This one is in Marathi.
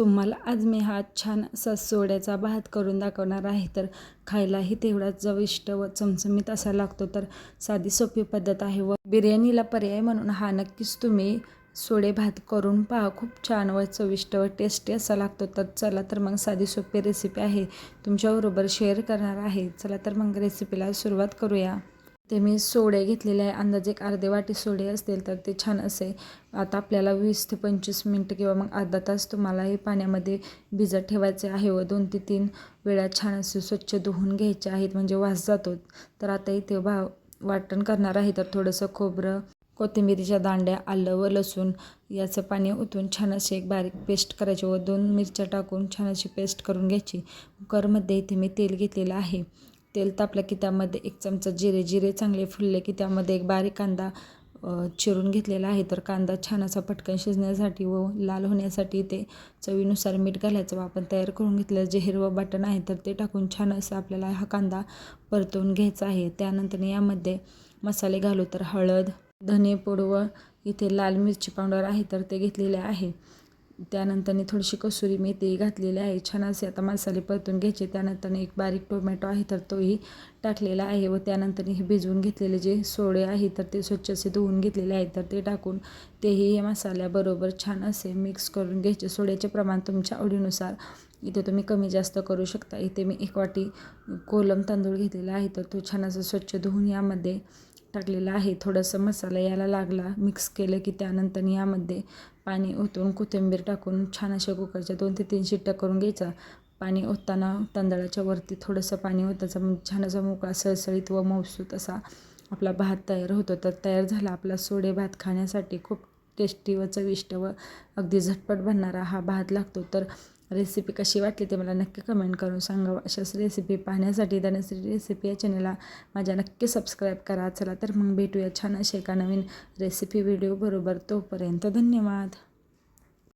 तुम्हाला आज मी हा छान असा सोड्याचा भात करून दाखवणार आहे. तर खायलाही तेवढाच चविष्ट व चमचमीत असा लागतो. तर साधी सोपी पद्धत आहे व बिर्याणीला पर्याय म्हणून हा नक्कीच तुम्ही सोडे भात करून पहा. खूप छान व चविष्ट व टेस्टी असा लागतो. तर चला तर मग साधी सोपी रेसिपी आहे. तुमच्याबरोबर शेअर करणार आहे. चला तर मग रेसिपीला सुरुवात करूया. ते मी सोडे घेतलेले आहे. अंदाजे एक अर्धे वाटी सोडे असतील तर ते छान असे. आता आपल्याला वीस ते पंचवीस मिनटं किंवा मग अर्धा तास तुम्हाला हे पाण्यामध्ये भिजत ठेवायचे आहे व दोन ते तीन वेळा छान असे स्वच्छ धुवून घ्यायचे आहेत. म्हणजे वास जातो. तर आता इथे भा वाटण करणार आहे. तर थोडंसं खोबरं कोथिंबिरीच्या दांड्या आलं व लसूण याचं पाणी ओतून छान असे एक बारीक पेस्ट करायची व दोन मिरच्या टाकून छान अशी पेस्ट करून घ्यायची. कुकरमध्ये इथे मी तेल घेतलेलं आहे. तेल तापलं की त्यामध्ये एक चमचा जिरे जिरे चांगले फुलले की त्यामध्ये एक बारीक कांदा चिरून घेतलेला आहे. तर कांदा छान असा पटकन शिजण्यासाठी व लाल होण्यासाठी ते चवीनुसार मीठ घालायचं व आपण तयार करून घेतलं जे हिरवं बटन आहे तर ते टाकून छान असं आपल्याला हा कांदा परतवून घ्यायचा आहे. त्यानंतर यामध्ये मसाले घालू तर हळद धने पूड इथे लाल मिरची पावडर आहे तर ते घेतलेले आहे. त्यानंतर थोडीशी कसुरी मेथी घातलेली आहे. छान असे आता मसाले परतून घ्यायचे. त्यानंतर एक बारीक टोमॅटो आहे तर तोही टाकलेला आहे व त्यानंतर हे भिजवून घेतलेले जे सोडे आहे तर ते स्वच्छ असे धुवून घेतलेले आहे तर ते टाकून तेही हे मसाल्याबरोबर छान असे मिक्स करून घ्यायचे. सोड्याचे प्रमाण तुमच्या आवडीनुसार इथे तुम्ही कमी जास्त करू शकता. इथे मी एक वाटी कोलम तांदूळ घेतलेला आहे तर तो छान असं स्वच्छ धुवून यामध्ये टाकलेला आहे. थोडंसं मसाला यायला लागला. मिक्स केलं की त्यानंतर यामध्ये पाणी ओतून कोथिंबीर टाकून छान अशा कुकरच्या दोन ते तीन शिट्ट्या करून घ्यायचा. पाणी ओतताना तांदळाच्या वरती थोडंसं पाणी ओतायचं. म्हणजे छान असा मोकळा सळसळीत व मौसूत असा आपला भात तयार होतो. तर तयार झाला आपला सोडे भात खाण्यासाठी खूप टेस्टी व चविष्ट व अगदी झटपट बनणारा हा भात लागतो. तर रेसिपी कशी वाटली ते मला नक्की कमेंट करून सांगा अशाच रेसिपी पाहण्यासाठी धनश्री रेसिपी या चॅनलला माझ्या नक्की सबस्क्राईब करा. चला तर मग भेटूया छान असे एका नवीन रेसिपी व्हिडिओ बरोबर. तोपर्यंत धन्यवाद.